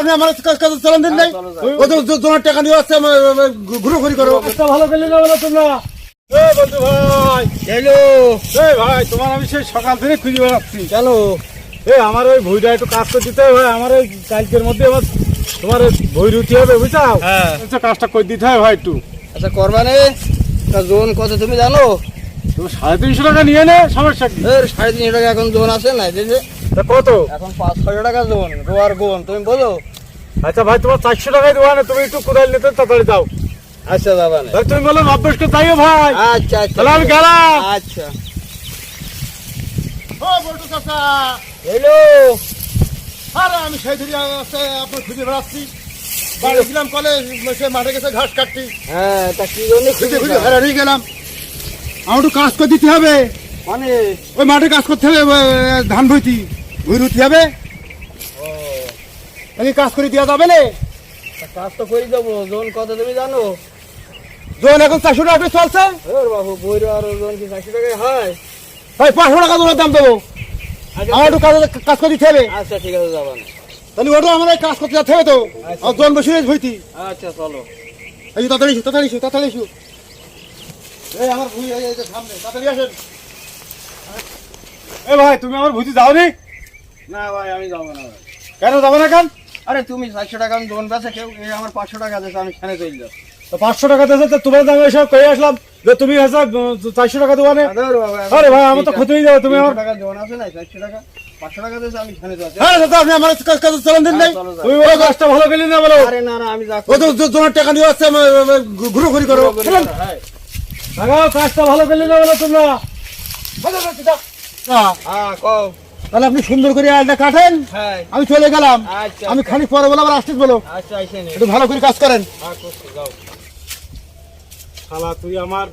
আপনি আমার কাছে চালান দিন নাই? ও তো জমার টাকা নিয়ে আসছে ঘুরো ঘুরি করো। কাজটা ভালো করলে না বলো তোমরা বন্ধু ভাই হ্যালো এই ভাই তোমার আমি সেই সকাল থেকে খুঁজে বেড়াচ্ছি। কেন এই আমার ওই ভুইটা একটু কাজ করে দিতে হবে ভাই আমার ওই কালকের মধ্যে আমার তোমার ভুই রুটি হবে বুঝছাও? হ্যাঁ। আচ্ছা কাজটা করে দিতে হবে ভাই একটু। আচ্ছা করবানে তা জোন কত তুমি জানো? তুমি সাড়ে তিনশো টাকা নিয়ে নে সমস্যা কি? সাড়ে তিনশো টাকা এখন জোন আছে না কত? এখন পাঁচ ছশো টাকা জোন রোয়ার গোন তুমি বলো? আচ্ছা ভাই তোমার চারশো টাকায় দেওয়া না তুমি একটু কোদাল নিতে তাড়াতাড়ি দাও আচ্ছা যাবা না। তাহলে তুমি বলো নব্বই করে তাইও ভাই। আচ্ছা আচ্ছা। তাহলে আমি গেলাম। আচ্ছা। ও বলটু চাচা। হ্যালো। আরে আমি সেই দিকে আপনার খুঁজে বেড়াচ্ছি। বাড়ি ছিলাম কলে সে মাঠে গেছে ঘাস কাটছি হ্যাঁ তা কি জন্য খুঁজে খুঁজে হারিয়ে গেলাম। আমার একটু কাজ করে দিতে হবে। মানে? ওই মাঠে কাজ করতে হবে ধান ভুইতি। ভুই রুটি হবে। আমি কাজ করে দেওয়া যাবে না? কাজ তো করে দেবো জোন কত তুমি জানো? জন এখন চারশো টাকা চলছে? বাবু বইর আর ওজন কি চারশো টাকায় হয়? ভাই পাঁচশো টাকা তোমার দাম দেবো। আচ্ছা, আমার একটু কাজ কাজ করে দিতে হবে। আচ্ছা ঠিক আছে যাবা না। তাহলে ওটা এই কাজ করতে যেতে হবে তো। আর জন বসে রয়েছে ভুইতি আচ্ছা চলো। এই তাড়াতাড়ি এসো তাড়াতাড়ি এসো তাড়াতাড়ি এসো। এই আমার ভুই এই যে সামনে তাড়াতাড়ি আসেন। এ ভাই তুমি আমার ভুইতি যাও নি না ভাই আমি যাব না ভাই। কেন যাব না কেন আরে তুমি চারশো টাকা আমি দোন বেচা কেউ এই আমার পাঁচশো টাকা দিয়েছে আমি খানে চলে যাব। তো পাঁচশো টাকা দিয়েছে তো তোমার দামে এসব কয়ে আসলাম যে তুমি হচ্ছে চারশো টাকা দেওয়া নে আরে ভাই আমার তো ক্ষতি হয়ে যাবে তুমি আমার টাকা জোন আছে না চারশো টাকা? পাঁচশো টাকা আমি খানে যাচ্ছি হ্যাঁ কাজটা ভালো করলি করো। হ্যাঁ। লাগাও কাজটা ভালো করলি না বলো তোমরা। হ্যাঁ, হ্যাঁ তাহলে আপনি সুন্দর করে আলটা কাটেন। হ্যাঁ। আমি চলে গেলাম। আচ্ছা। আমি খানিক পরে বলে আবার আসছিস বলো। আচ্ছা একটু ভালো করে কাজ করেন। হ্যাঁ যাও। শালা তুই আমার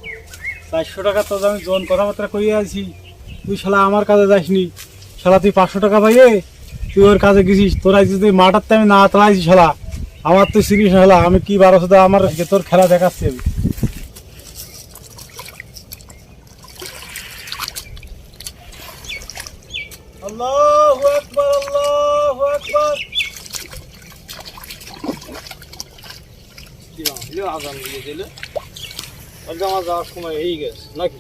চারশো টাকা তো আমি জোন কথাবার্তা কইয়ে আছি তুই শালা আমার কাজে যাসনি। শালা তুই পাঁচশো টাকা পাইয়ে তুই ওর কাজে গেছিস। তোর আজ তুই মাঠার আমি না তালাইছি শালা আমার তুই সিরিজ শালা আমি কি বারোশো আমার তোর খেলা দেখাচ্ছি আমি? আল্লাহু আকবার আল্লাহু আকবার লিও আজান দিয়ে দিলে আর আমার যাওয়ার সময় হয়ে গেছে নাকি?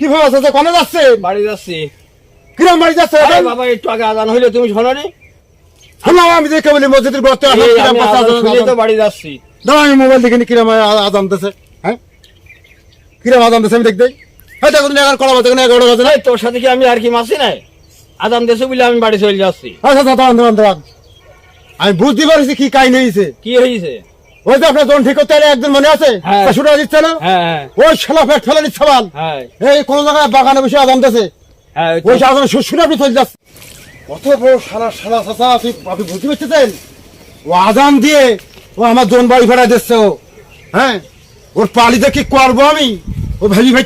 কি কোনে যাচ্ছে? বাড়ি যাচ্ছি। কিরম বাড়ি যাচ্ছে বাবা একটু আগে আজান হইলে তুমি শোনোনি? শুনলাম আমি দেখে বলি মসজিদের গর্তে তো বাড়ি যাচ্ছি। দাঁড়া আমি মোবাইল দেখে নি কিরম আজান হ্যাঁ? কিরম আজান দিতেছে আমি দেখতে হ্যাঁ দেখুন এগারো কলা বাজে এগারো বাজে না? তোর সাথে কি আমি আর কি মাসি নাই? আজান দেশে বলে আমি বাড়ি চলে যাচ্ছি। আচ্ছা আচ্ছা দাঁড়ান দাঁড়ান দাঁড়ান। আমি বুঝতে পারছি কি কাহিনী হয়েছে কি হয়েছে ওই যে আপনার জন ঠিক করতে একজন মনে আছে। দিচ্ছে না? ওই ছেলা ফেট ফেলে নিচ্ছে বাল। এই কোন জায়গায় বাগানে বসে আজান দিতেছে ওই তো। ওই শুনে আপনি চলে যাচ্ছে কত বড় সালা সালা চাচা আপনি আপনি বুঝতে পারতেছেন ও আজান দিয়ে ও আমার জন বাড়ি ফেরা দিচ্ছে ও। হ্যাঁ? ওর পালিতে কি করব আমি? ও ভেজি ভাই